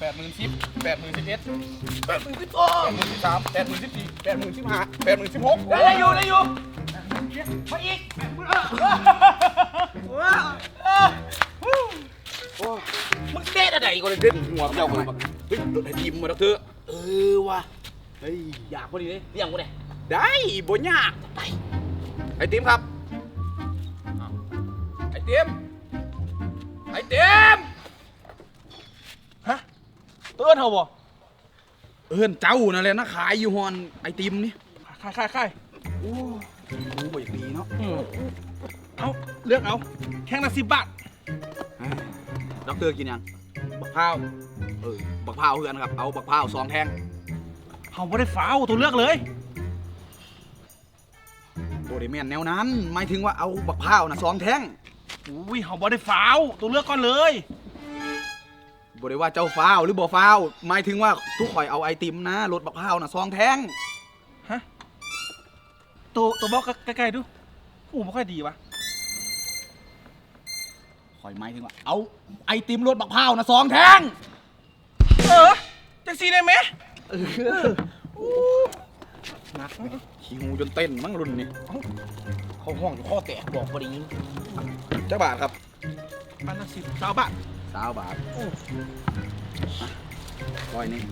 แปดหมื่นสิบแปดหมื่นสิบเอ็ดแปดหมื่นสิบสองแปดหมื่นสิบสามแปดหมื่นสิบสี่แปดหมื่นสิบห้าแปดหมื่นสิบหกได้อยู่ได้อยู่มาอีกมึงเด็ดอะไรก็เลยเด็ดหัวเจ้าคนแบบเฮ้ยรถไอ้ทีมมาแล้วเถอะเออว่ะเฮ้ยอยากพอดีเลยเรียงกูเนี่ยได้บ่ยากไปไอ้ทีมครับไอ้ทีมไอ้ทีมฮะ เตือนเขาบ่เอิ้นเจ้านั่นแหละนะขายอยู่ฮอนไอ้ทีมนี่ค่ายค่ายค่ายโอ้รู้บ่อย่างดีเนาะเอาเลือกเอาแข่งละสิบบาทด็อกเตอร์กินยังบักพร้าวเออบักพร้าวเพื่อนครับเอาบักพร้าวสองแท่งเขาไม่ได้ฟ้าวตัวเลือกเลยโบไดแมนแนวนั้นหมายถึงว่าเอาบักพร้าวนะสองแท่งอุ้ยเขาไม่ได้ฟ้าวตัวเลือกก่อนเลย บได้ว่าเจ้าฟ้าวหรือบ่ฟ้าวหมายถึงว่าทุกข่อยเอาไอติมนะรถบักพร้าวนะสองแท่งฮะตัวตัวบอกใกล้ๆดูอู้ไม่ค่อยดีวะข่อยหมายถึงว่า เอาไอติมรถบักพร้าวนะสองแท่งเออจังสีได้ไหมเออนักขี้หูจนเต้นมั้งรุ่นนี้เขาห้องอยู่ข้อแตกบอกพอดีเจ้าบาทครับปันละสิบสาวบาท สาวบาทร้อยนี่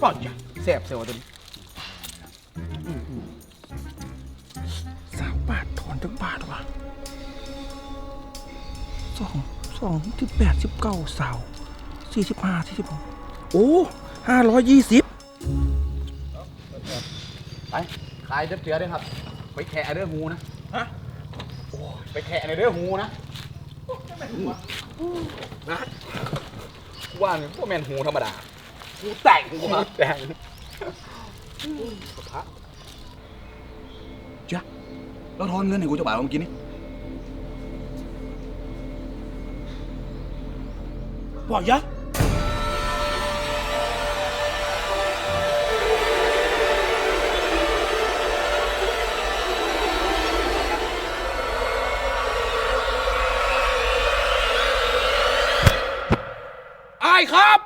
ปอดจ้ะแสบเสียวตัวนี้สามบาทถอนจังบาทวะสองสองที่แปดสิบเก้าสาวสี่สิบห้าสี่สิบหกโอ้ห้าร้อยยี่สิบไปขายเดือดเดือดด้วยครับ ไปแคะเด้อหูนะ ฮะ โอ้ยไปแคะในเด้อหูนะ นะว่าเนี่ยพวกแมนหูธรรมดากูแต่งกูหูมาแดงพระจ้ะเราทอนเงินให้กูจะบ่ายเมื่อกี้นี่ปอดยะ ครับ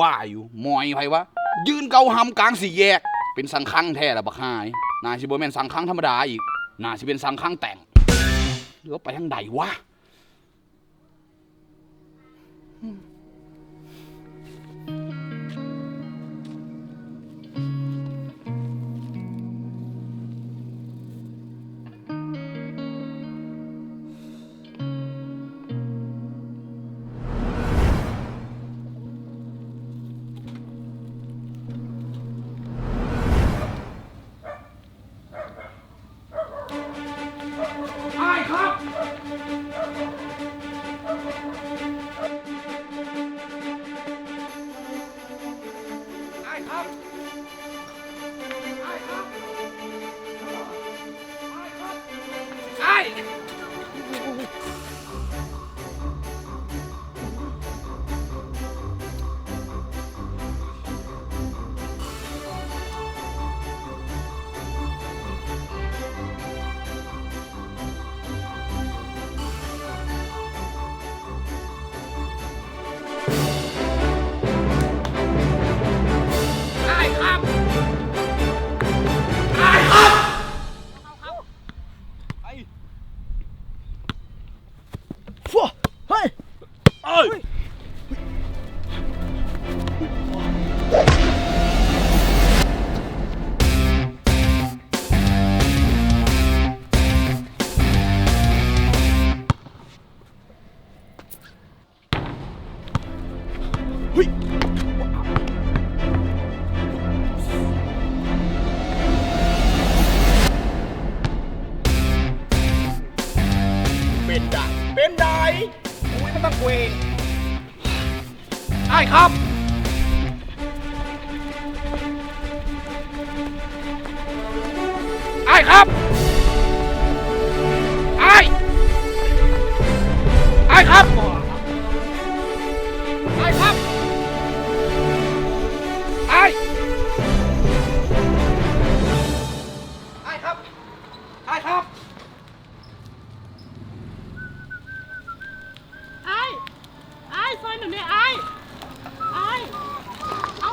ว่าอยู่มอยไผวะ ยืนเกาหำกลางสี่แยก เป็นสังคังแท้ละบักหายนาสิบ่แม่นสังคังธรรมดาอีกนาสิเป็นสังคังแต่งเรือว่าไปทางใดวะ ครับไอ้ไอ้ครับไอ้ครับไอ้ไอ้ครับไอ้ครับไอ้ไอ้ซอยหนูเนี่ยไอ้ไอ้เอ้า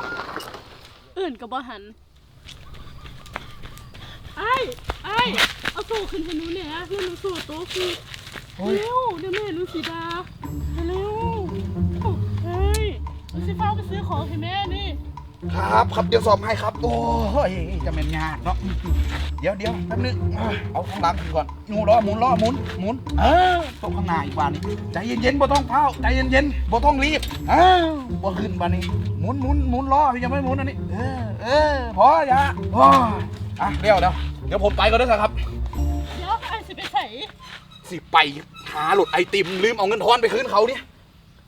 อื่นกับบ่หันไอ้ไอ้เอาโซ่ขึ้นให้หนูเนี่ยเพื่อนหนูโซ่โต๊ะ คือเร็วเดี๋ยวแม่หนูสีดาเร็วเฮ้ยหนูสิเฝ้าไปซื้อของให้แม่นี่ครับครับเดี๋ยวสอบให้ครับ โอ้ยจะเป็นงานเนาะเดี๋ยวเดี๋ยวแป๊บนึงเอาข้างหลังขึ้นก่อนหนูล้อหมุนล้อหมุนหมุน เออตกข้างหน้าอีกบานนี้ใจเย็นๆบ่ต้องเผาใจเย็นๆบ่ต้องรีบเอ้าวบ่ขึ้นบานนี้หมุนหมุนหมุนล้อพี่ยังไม่หมุนอันนี้ เออเออพออย่าโอ้ยอะเดี๋ยวเดี๋ยวเดี๋ยวผมไปก่อนเด้อครับ สิไปหาหลดไอติมลืมเอาเงินทอนไปคืนเขาเนี่ย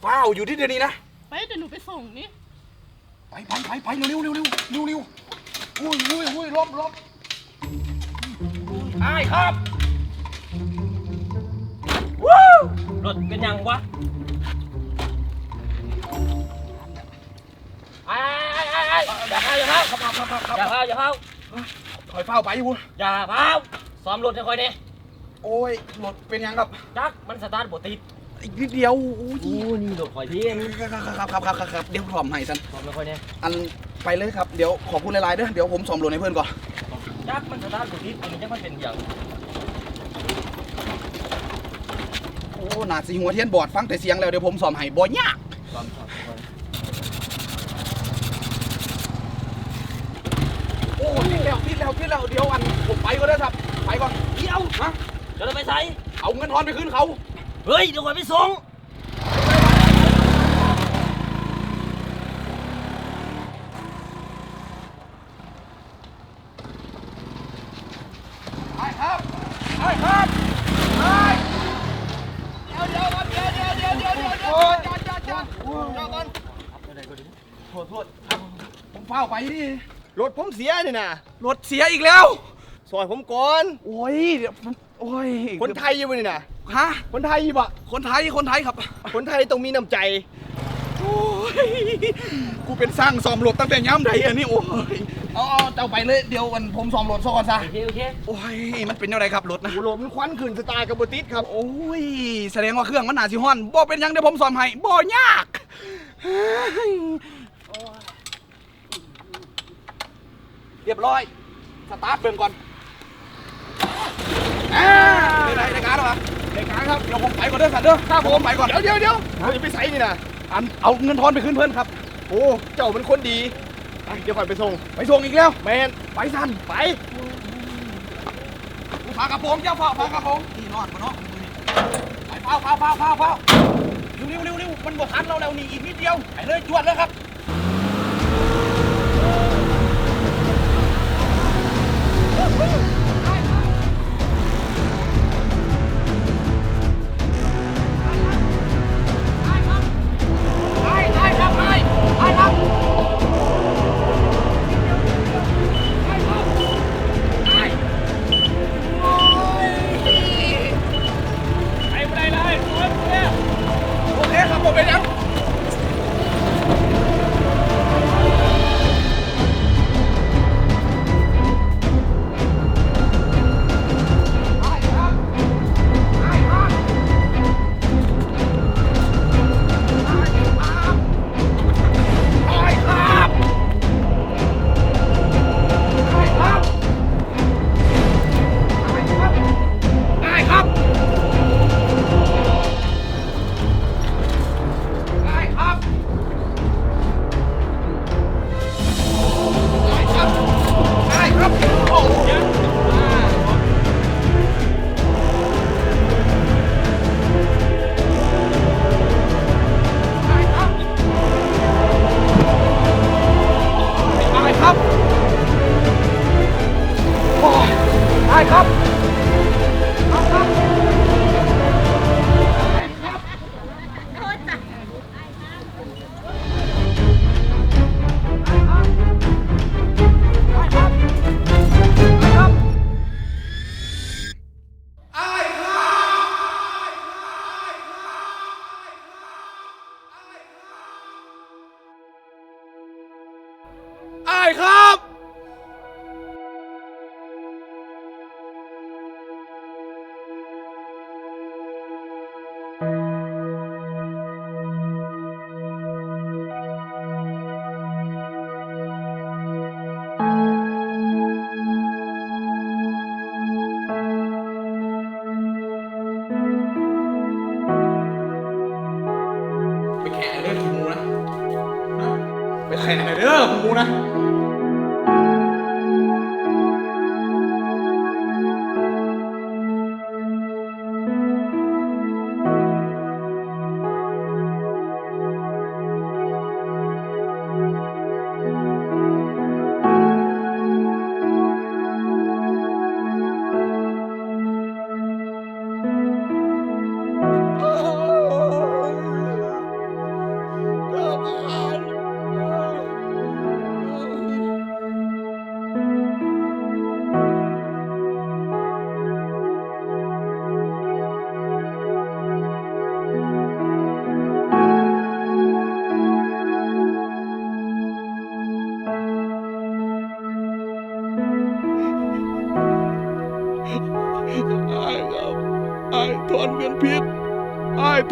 ฟ้าวอยู่ที่เดี๋ยวนี้นะ ไปเดี๋ยวหนูไปส่งนี่ ไปไปไปไปเร็วเร็วเร็วเร็วเร็วเร็วอุ้ยอุ้ยอุ้ยลบลบไอ้ครับรถเป็นยังวะไอ้ไอ้ไอ้ไอ้อย่าเข้าอย่าเข้าครับครับครับครับอย่าเข้าอย่าเข้าถอยเฝ้าไปอยู่อย่าเข้าซ้อมรถให้ค่อยเนี่ย โอ้ยรถเป็นยังครับจักมันสตาร์ทบ่ติดอีกนิดเดียวโอ้ยโอ้นี่รถค่อยพี่ครับครับครับครับครับเดี๋ยวผมให้ท่านซ้อมให้ค่อยเนี่ยอันไปเลยครับเดี๋ยวขอบคุณหลายๆเด้อเดี๋ยวผมสอมรถให้เพื่อนก่อนจักมันสตาร์ทบ่ติดอันนี้จักมันเป็นอย่างโอ้หนาสีหัวเทียนบอดฟังแต่เสียงแล้วเดี๋ยวผมสอมให้บ่ยากซ้อมซ้อมซ้อมโอ้ยแล้วพี่แล้วพี่แล้วเดี๋ยวอันผมไปก็ได้อครับไปก่อนเดี๋ยวฮะ จะได้ไปใส่เอาเงินทอนไปคืนเขา เฮ้ยเดี๋ยวค่อยไปส่งไอ้ครับไอ้ครับไอ้เดี๋ยวเดี๋ยวก่อนเดี๋ยวเดี๋ยวเดี๋ยวเดี๋ยวเดี๋ยวเดี๋ยวจอดจอดจอดจอดจอดก่อนโทษโทษผมเฝ้าไปดิรถผมเสียนี่นะรถเสียอีกแล้วซอยผมก่อน โอ้ยเดี๋ยวผม โอ้ยคนไทยอยู่บ่นี่นะฮะ คนไทยอยู่บ่คนไทยคนไทยครับ คนไทยต้องมีน้ำใจโอ้ยกูเป็นสร้างซ่อมรถตั้งแต่ย้ำใดอันนี้โอ้ยเอาเอาเจ้าไปเลยเดี๋ยววันผมซ่อมรถซะก่อนซะโอเคโอเคโอ้ยมันเป็นยังไงครับรถนะโอ้โหมันควันขึ้นสไตล์กับบติสครับโอ้ยแสดงว่าเครื่องมันหนาสิฮ้อนบ่เป็นหยังเดี๋ยวผมซ่อมให้บ่ยากเฮ้ยเรียบร้อย สตาร์ทเบิ่งก่อน อ่าได้ไรในการหรอวะในการครับเดี๋ยวผมไปก่อนเด้อสัตว์เด้อครับผมไปก่อนเดี๋ยวเดี๋ยวเดี๋ยวเราจะไปใส่นี่นะอันเอาเงินทอนไปคืนเพื่อนครับโอ้เจ้ามันคนดีไปเดี๋ยวค่อยไปส่งไปส่งอีกแล้วแมนไปสั่นไปพากระโปรงเจ้าเฝ้าพากระโปรงนี่นอนมาเนาะไปเฝ้าเฝ้าเฝ้าเฝ้าเฝ้าเร็วเร็วเร็วเร็วมันบ่ทันเราแล้วนี่อีกนิดเดียวไปเลยจวดเลยครับ ครับ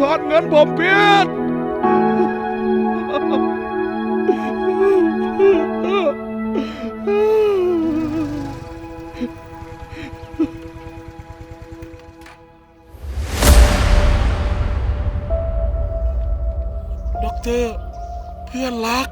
ทอนเงินผมเพียดด็อกเตอร์เพื่อนรัก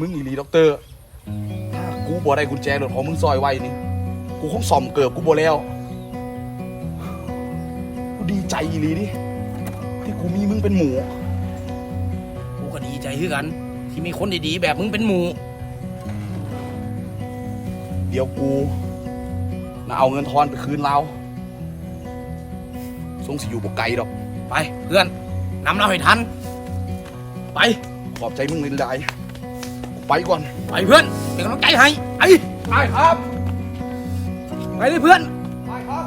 มึงอีหลีด็อกเตอร์ถ้ากูบ่ได้กุญแจรถของมึงซอยไว้นี่ กูคงซ่อมเกือบกูบ่แล้ว กูดีใจอีหลีดิที่กูมีมึงเป็นหมูกูก็ดีใจคือกัน ที่มีคนดีๆแบบมึงเป็นหมู เดี๋ยวกูน่ะเอาเงินทอนไปคืนเราทรงสิอยู่บกไกลดอก ไปเพื่อนนำเราให้ทัน ไปขอบใจมึงเลยได้ ไปก่อน ไปเพื่อนเป็นกำลังใจให้ไอ้ได้ครับ ไปเลยเพื่อนได้ครับ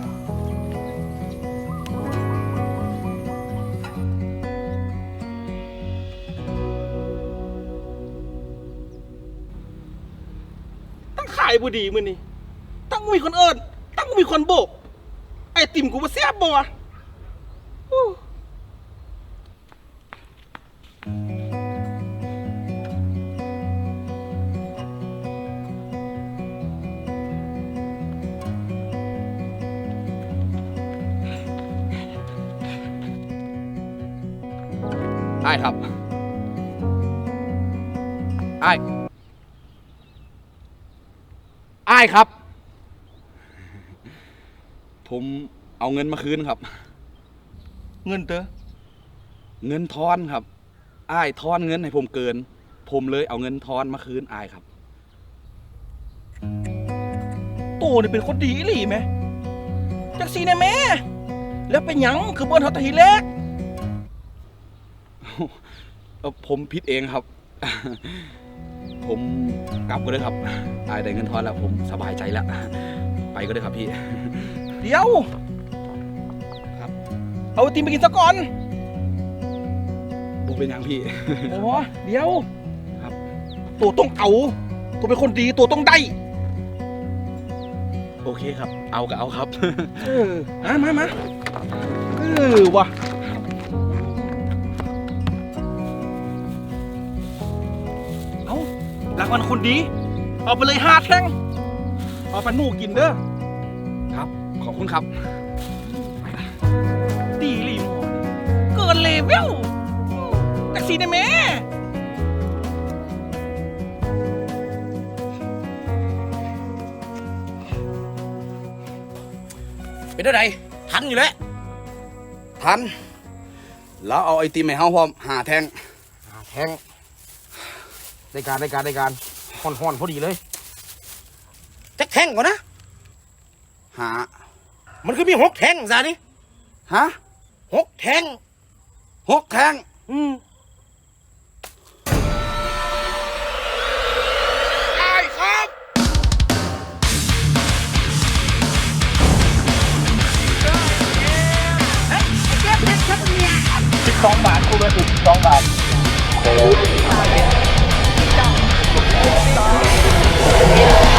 ตั้งขายบุดีมือนี่ตั้งมีคนเอิญตั้งมีคนโบก ไอติมกูมาแซ่บบ่ ได้ครับไอ้ไอ้ครับ ผมเอาเงินมาคืนครับ เงินเตอเงินทอนครับอ้ายทอนเงินให้ผมเกิน ผมเลยเอาเงินทอนมาคืนอ้ายครับ โตนี่เป็นคนดีอีหลีไหมจักสีแน่แม่ แล้วเป็นหยังคือเบิ้ลเขาแตะทีแรกเอ่อผมผิดเองครับ ผมกลับก็ได้ครับอายได้เงินทอนแล้ว ผมสบายใจแล้ว ไปก็ได้ครับพี่ เดี๋ยวครับ เอาไอติมไปกินซะก่อนผมเป็นหยังพี่ โอ้เดี๋ยวครับ ตัวต้องเอา ตัวเป็นคนดีตัวต้องได้ โอเคครับ เอาก็เอาครับ เออมามามาเออว่ะ รางวัลคนดี เอาไปเลยห้าแท่ง เอาไปหนูกินเด้อ ครับ ขอบคุณครับนเลเวลจักสีได้แม่เป็นเท่าไหร่ทันอยู่แล้ว ทัน แล้วเอาไอติมให้เฮาพร้อมหาแทงแทง ได้การได้การได้การห่อนห่อนพอดีเลยแจ็คแทงก่อนนะหามันคือมีหกแทงซาดิฮะหกแทงหกแทงอืมไอ้ครับสิบสองบาทคุณเลยถูกสองบาท Yeah.